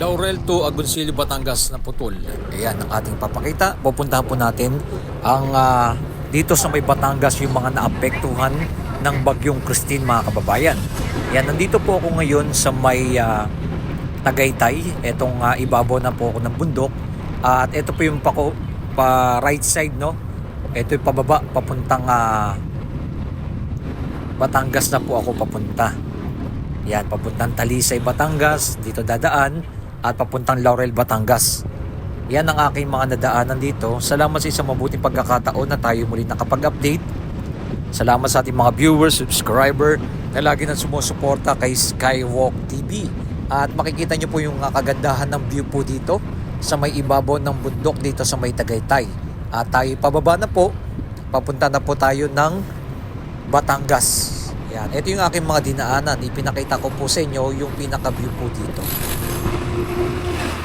Laurel to Agoncillo, Batangas na putol. Ayan ang ating papakita. Pupuntahan po natin ang ah, dito sa may Batangas yung mga naapektuhan ng bagyong Christine mga kababayan. Yan, nandito po ako ngayon sa may ah, Tagaytay. Etong ah, ibabaw na po ako ng bundok. at ito po yung pako, pa right side no. Ito yung pababa papuntang ah, Batangas na po ako papunta. Yan, papuntang Talisay, Batangas, dito dadaan, at papuntang Laurel, Batangas. Yan ang aking mga nadaanan dito. Salamat sa isang mabuting pagkakataon na tayo muli nakapag-update. Salamat sa ating mga viewers, subscriber, na lagi nang sumusuporta kay Skywalk TV. At makikita nyo po yung ah, kagandahan ng view po dito sa may ibabaw ng bundok dito sa may Tagaytay. At tayo pababa na po, papunta na po tayo ng Batangas. Yan. Ito yung aking mga dinaanan. Ipinakita ko po sa inyo yung pinaka-view po dito. Thank you.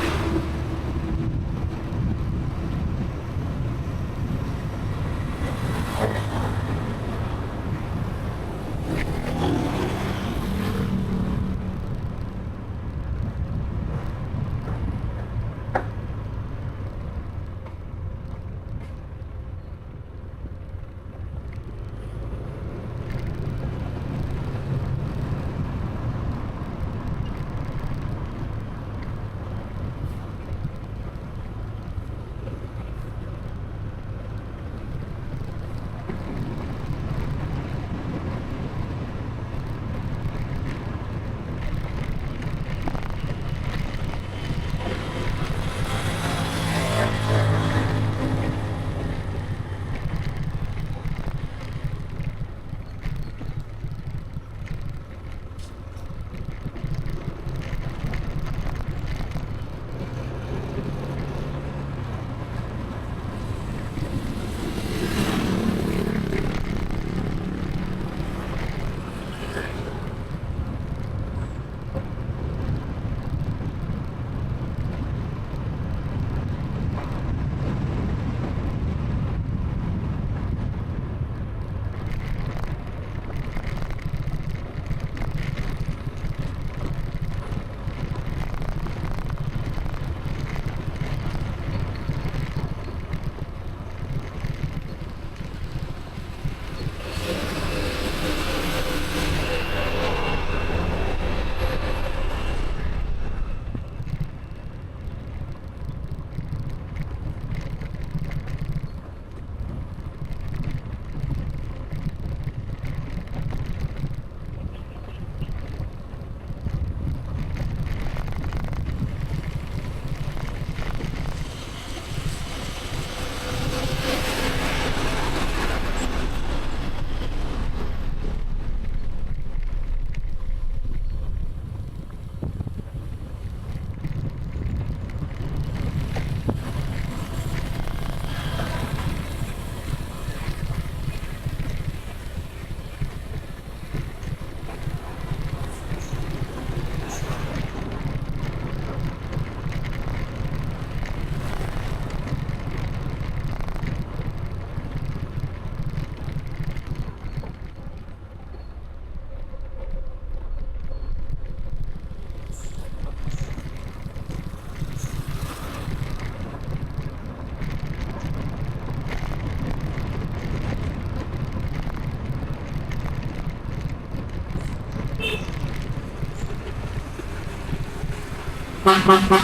Thank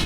you.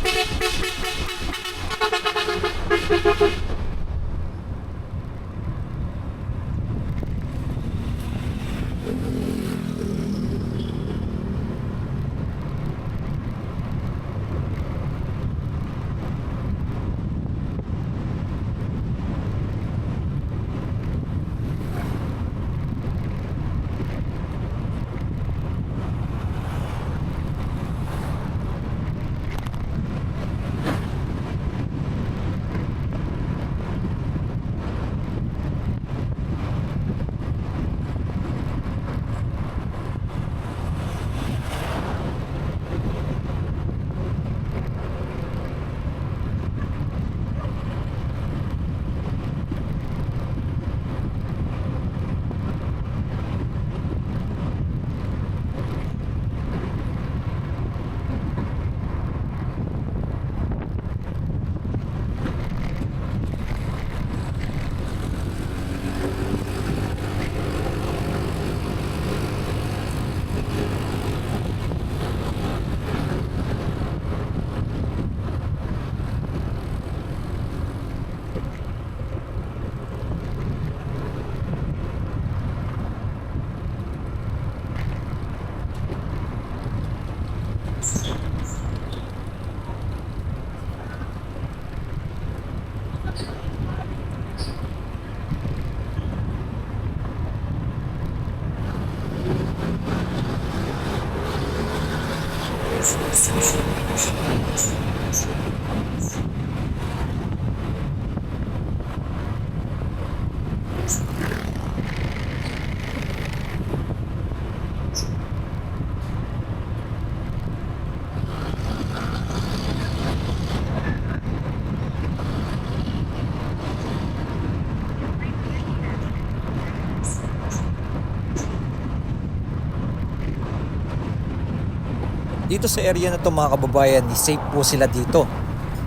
Dito sa area na to mga kababayan, safe po sila dito.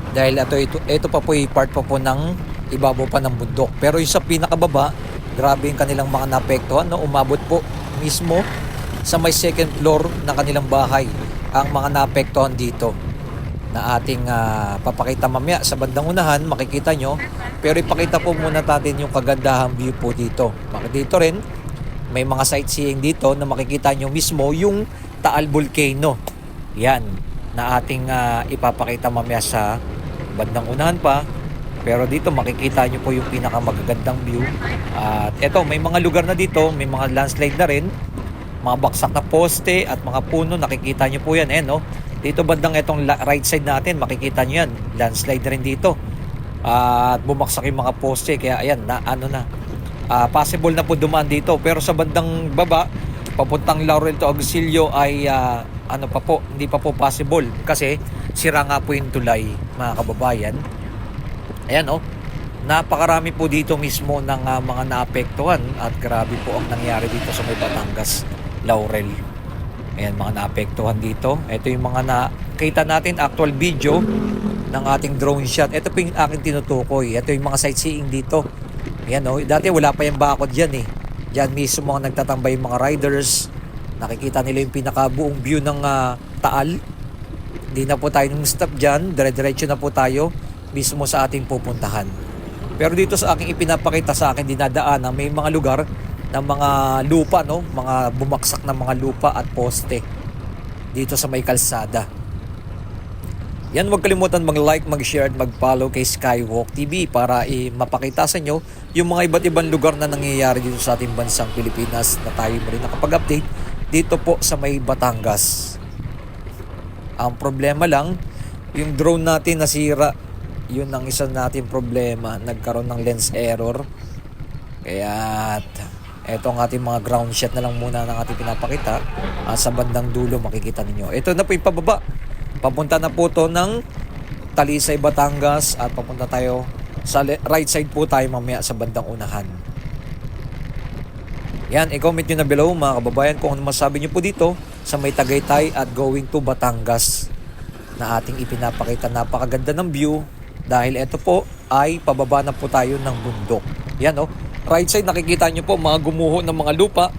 Dahil ito, ito, ito pa po yung part pa po ng ibabaw pa ng bundok. Pero yung sa pinakababa, grabe yung kanilang mga naapektuhan. No? Umabot po mismo sa may second floor ng kanilang bahay ang mga naapektuhan dito na ating ah, papakita mamaya sa bandang unahan makikita nyo pero ipakita po muna natin yung kagandahang view po dito dito rin may mga sightseeing dito na makikita nyo mismo yung Taal Volcano yan na ating ah, ipapakita mamaya sa bandang unahan pa. Pero dito makikita nyo po yung pinakamagagandang view. At eto may mga lugar na dito may mga landslide na rin. Mga baksak na poste at mga puno nakikita nyo po yan eh no? Dito bandang itong right side natin makikita nyo yan. Landslide rin dito. At bumaksak yung mga poste kaya ayan na ano na. Ah, possible na po dumaan dito. Pero sa bandang baba papuntang Laurel to Auxilio ay ah, ano pa po hindi pa po possible kasi sira nga po yung tulay mga kababayan. Ayan oh. Napakarami po dito mismo ng ah, mga naapektuhan at grabe po ang nangyari dito sa may Batangas Laurel. Ayan mga naapektuhan dito. Ito yung mga nakita natin actual video ng ating drone shot. Ito po yung aking tinutukoy. Ito yung mga sightseeing dito. Ayan oh. Dati wala pa yung bakod dyan eh. Dyan mismo ang nagtatambay yung mga riders nakikita nila yung pinakabuong view ng ah, Taal. Hindi na po tayo stop dyan. Dire-diretso na po tayo mismo sa ating pupuntahan. Pero dito sa aking ipinapakita sa akin dinadaan may mga lugar ng mga lupa no? Mga bumaksak na mga lupa at poste dito sa may kalsada. Yan huwag kalimutan mag-like, mag-share at mag-follow kay Skywalk TV para i mapakita sa inyo yung mga iba't ibang lugar na nangyayari dito sa ating bansang Pilipinas na tayo mo rin nakapag-update dito po sa may Batangas. Ang problema lang, yung drone natin nasira. Yun ang isa natin problema. Nagkaroon ng lens error. Kaya eto ang ating mga ground shot na lang muna ng ating pinapakita. Ah, sa bandang dulo makikita ninyo. Ito na po yung pababa. Papunta na po to ng Talisay, Batangas at papunta tayo sa right side po tayo mamaya sa bandang unahan. Yan, i-comment nyo na below mga kababayan kung ano masabi nyo po dito sa may Tagaytay at going to Batangas na ating ipinapakita. Napakaganda ng view dahil ito po ay pababa na po tayo ng bundok. Yan oh, right side nakikita nyo po mga gumuho ng mga lupa.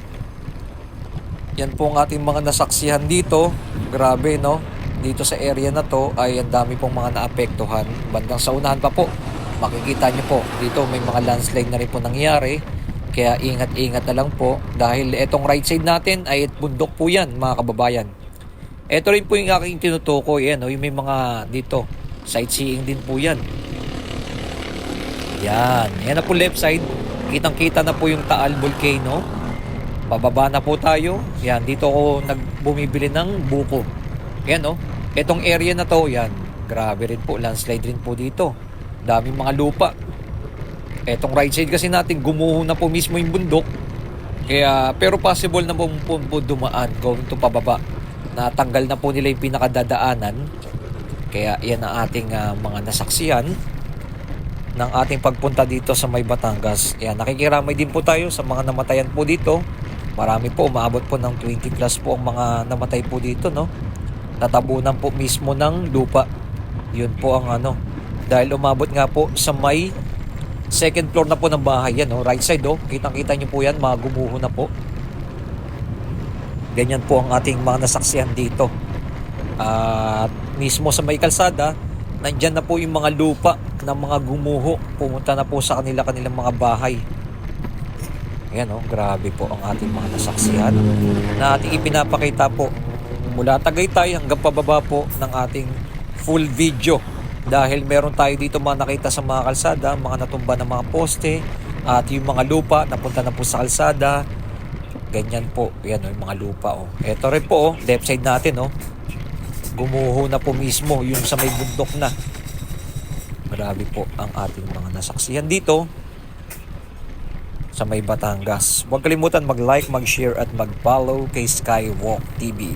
Yan po ang ating mga nasaksihan dito. Grabe no, dito sa area na to ay ang dami pong mga naapektuhan. Bandang sa unahan pa po, makikita nyo po dito may mga landslide na rin po nangyari. Kaya ingat-ingat na lang po dahil itong right side natin ay bundok po yan mga kababayan. Ito rin po yung aking tinutukoy. Yan, no? yung may mga dito. Sightseeing din po yan. Yan. Yan na po left side. Kitang-kita na po yung Taal Volcano. Pababa na po tayo. Yan. Dito ako nagbumibili ng buko. Yan oh. Itong area na to, yan. Grabe rin po. Landslide rin po dito. Daming mga lupa. Etong right side kasi natin, gumuho na po mismo yung bundok. Kaya, pero possible na po, po, dumaan going to pababa. Natanggal na po nila yung pinakadadaanan. Kaya yan ang ating ah, mga nasaksihan ng ating pagpunta dito sa may Batangas. Kaya nakikiramay din po tayo sa mga namatayan po dito. Marami po, umaabot po ng 20 plus po ang mga namatay po dito, no? Natabunan po mismo ng lupa. Yun po ang ano. Dahil umabot nga po sa may second floor na po ng bahay yan, no? right side, oh. kitang-kita nyo po yan, mga gumuho na po. Ganyan po ang ating mga nasaksihan dito. At mismo sa may kalsada, nandyan na po yung mga lupa ng mga gumuho. Pumunta na po sa kanila kanilang mga bahay. Ayan oh, grabe po ang ating mga nasaksihan na ating ipinapakita po mula Tagaytay hanggang pababa po ng ating full video dahil meron tayo dito mga nakita sa mga kalsada, mga natumba ng mga poste at yung mga lupa napunta na po sa kalsada ganyan po, yan oh, yung mga lupa oh. Ito rin po oh, left side natin oh. Gumuho na po mismo yung sa may bundok na. Grabe po ang ating mga nasaksihan dito sa may Batangas. Huwag kalimutan mag-like, mag-share at mag-follow kay Skywalk TV.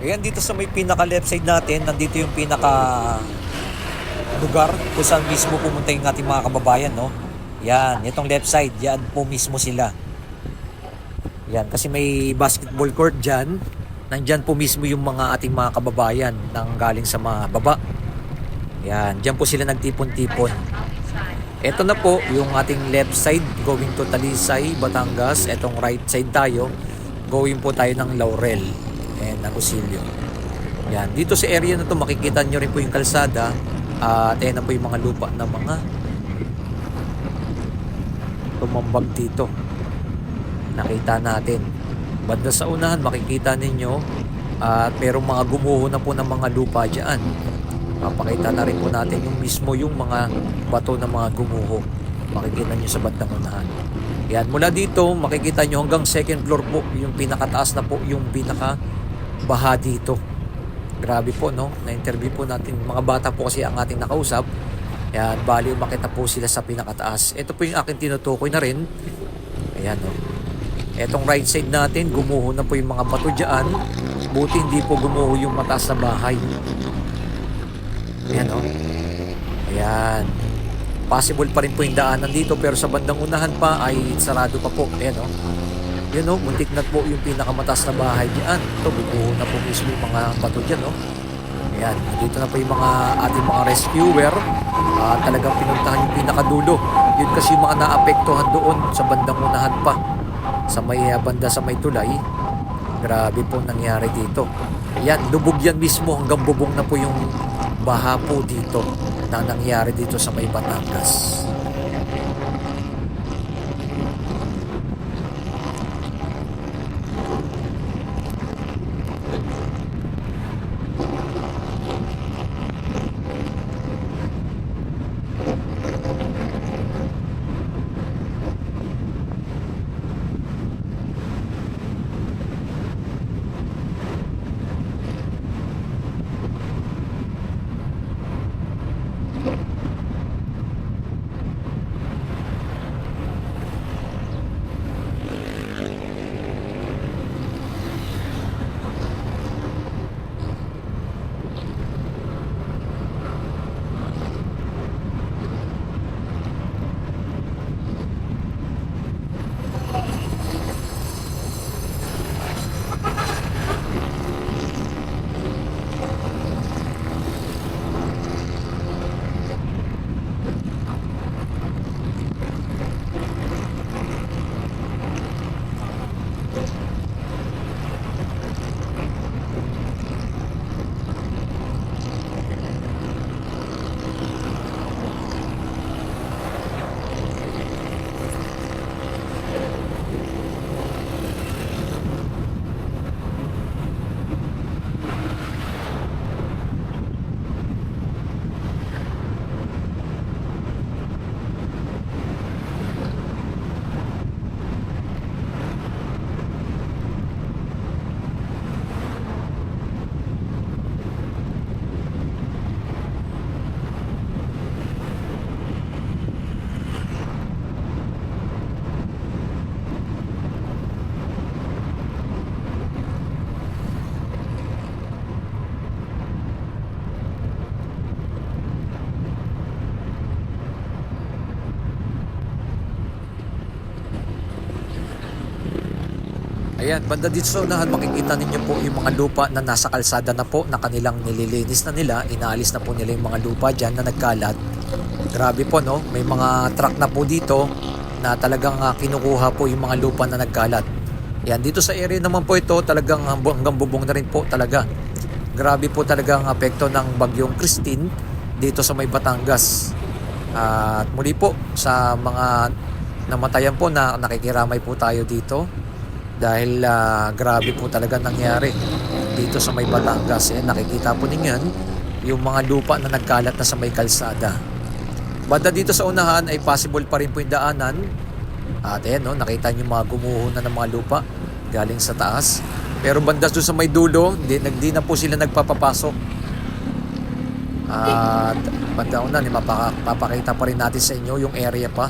Ayan, dito sa may pinaka left side natin, nandito yung pinaka lugar kung saan mismo pumunta yung ating mga kababayan, no? Yan, itong left side, yan po mismo sila. Yan, kasi may basketball court dyan. Nandyan po mismo yung mga ating mga kababayan nang galing sa mga baba. Yan, dyan po sila nagtipon-tipon. Ito na po yung ating left side going to Talisay, Batangas. Etong right side tayo, going po tayo ng Laurel and Agosilio. Yan, dito sa area na to makikita nyo rin po yung kalsada at ayan na po yung mga lupa na mga tumambag dito. Nakita natin. Banda sa unahan makikita ninyo at merong mga gumuho na po ng mga lupa dyan. Papakita na rin po natin yung mismo yung mga bato ng mga gumuho. Makikita nyo sa bandang unahan. Yan, mula dito makikita nyo hanggang second floor po, yung pinakataas na po, yung pinaka baha dito. Grabe po, no? Na-interview po natin, mga bata po kasi ang ating nakausap. Yan, bali umakit na po sila sa pinakataas. Ito po yung aking tinutukoy na rin. Ayan, no? Etong right side natin, gumuho na po yung mga bato dyan. Buti hindi po gumuho yung mataas na bahay. Ayan, no? Ayan. Possible pa rin po yung daanan dito pero sa bandang unahan pa ay sarado pa po. Ayan, no? Yun o, muntik na po yung pinakamataas na bahay diyan. Ito, bubuo na po mismo yung mga bato dyan, no? Ayan, dito na po yung mga ating mga rescuer. Ah, talagang pinuntahan yung pinakadulo. Yun kasi yung mga naapektuhan doon sa bandang unahan pa. Sa may ah, banda sa may tulay. Grabe po nangyari dito. Ayan, lubog yan mismo hanggang bubong na po yung baha po dito na nangyari dito sa may Batangas. Ayan, banda dito unahan makikita ninyo po yung mga lupa na nasa kalsada na po na kanilang nililinis na nila. Inaalis na po nila yung mga lupa dyan na nagkalat. Grabe po no, may mga truck na po dito na talagang ah, kinukuha po yung mga lupa na nagkalat. Yan, dito sa area naman po ito talagang hanggang bubong na rin po talaga. Grabe po talaga ang apekto ng bagyong Christine dito sa may Batangas. At muli po sa mga namatayan po na nakikiramay po tayo dito dahil ah, grabe po talaga nangyari dito sa may Batangas. Eh, nakikita po ninyo yan, yung mga lupa na nagkalat na sa may kalsada. Banda dito sa unahan ay possible pa rin po yung daanan. At ayan, no, nakita nyo mga gumuho na ng mga lupa galing sa taas. Pero banda doon sa may dulo, di, di na po sila nagpapapasok. At banda una, mapapakita pa rin natin sa inyo yung area pa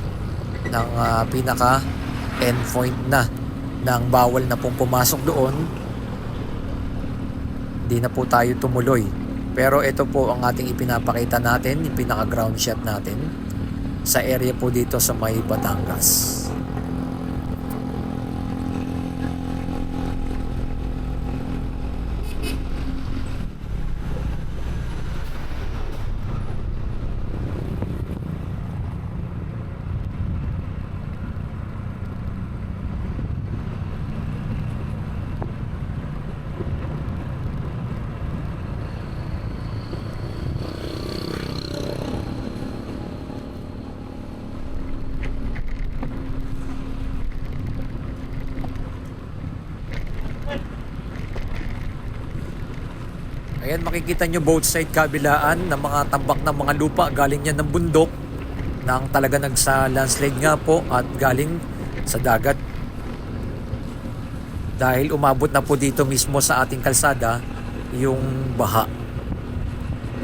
ng ah, pinaka endpoint na ng bawal na pong pumasok doon. Di na po tayo tumuloy. Pero ito po ang ating ipinapakita natin, yung pinaka ground shot natin sa area po dito sa may Batangas. Ayan, makikita nyo both side kabilaan ng mga tambak ng mga lupa. Galing yan ng bundok na ang talaga nagsa landslide nga po at galing sa dagat. Dahil umabot na po dito mismo sa ating kalsada yung baha.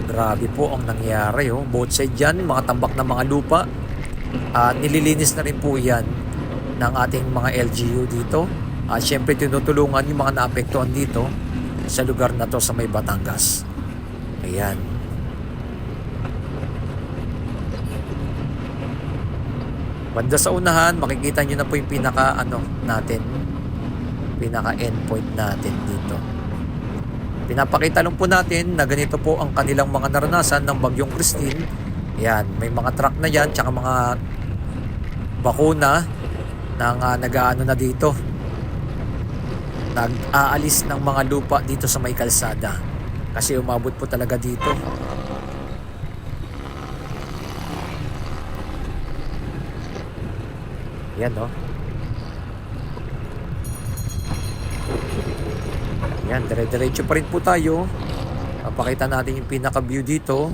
Grabe po ang nangyari. Oh. Both side yan, mga tambak ng mga lupa. At nililinis na rin po yan ng ating mga LGU dito. At syempre tinutulungan yung mga naapektuhan dito sa lugar na to sa may Batangas. Ayan. Banda sa unahan, makikita nyo na po yung pinaka ano natin, pinaka endpoint natin dito. Pinapakita lang po natin na ganito po ang kanilang mga naranasan ng Bagyong Christine. Yan, may mga truck na yan, tsaka mga bakuna ng uh, nag-aano na dito. Nag-aalis ng mga lupa dito sa may kalsada. Kasi umabot po talaga dito. Yan, no? Yan, dire-diretso pa rin po tayo. Papakita natin yung pinaka-view dito.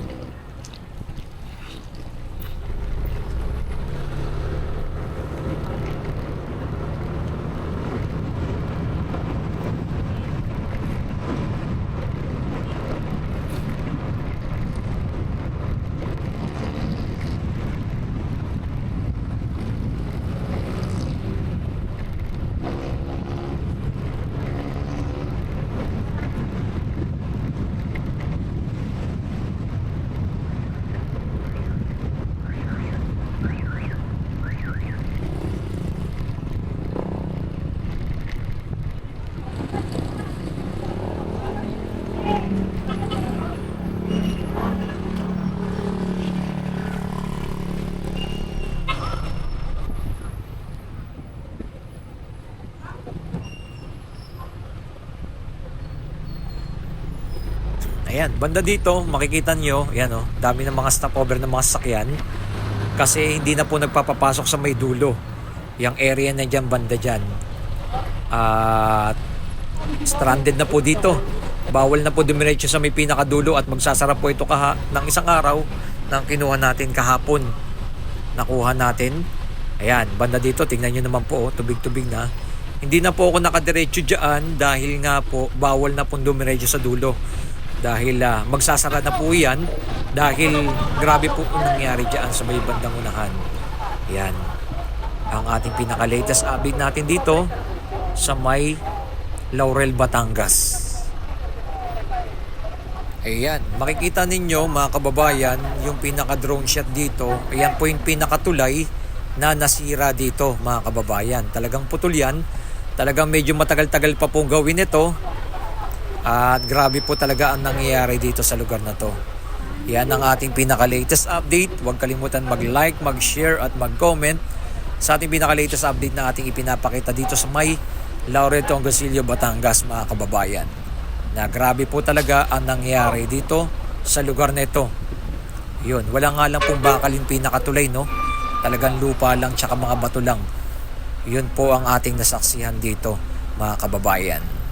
Ayan, banda dito, makikita nyo, yan o, dami ng mga stopover ng mga sasakyan. Kasi hindi na po nagpapapasok sa may dulo. Yung area na dyan, banda dyan. At stranded na po dito. Bawal na po dumiretso sa may pinakadulo at magsasara po ito kaha ng isang araw ng kinuha natin kahapon. Nakuha natin. Ayan, banda dito, tingnan nyo naman po, oh, tubig-tubig na. Hindi na po ako nakadiretso dyan dahil nga po bawal na po dumiretso sa dulo dahil ah, magsasara na po yan. Dahil grabe po ang nangyari dyan sa may bandang unahan. Yan. Ang ating pinaka latest update natin dito sa may Laurel, Batangas. Ayan. Makikita ninyo mga kababayan yung pinaka drone shot dito. Ayan po yung pinakatulay na nasira dito mga kababayan. Talagang putol yan. Talagang medyo matagal-tagal pa pong gawin ito at grabe po talaga ang nangyayari dito sa lugar na to. Yan ang ating pinaka-latest update. Huwag kalimutan mag-like, mag-share at mag-comment sa ating pinaka-latest update na ating ipinapakita dito sa may Laurel Tongosilio, Batangas mga kababayan. Na grabe po talaga ang nangyayari dito sa lugar na ito. Yun, wala nga lang pong bakal yung pinakatulay no. Talagang lupa lang tsaka mga bato lang. Yun po ang ating nasaksihan dito mga kababayan.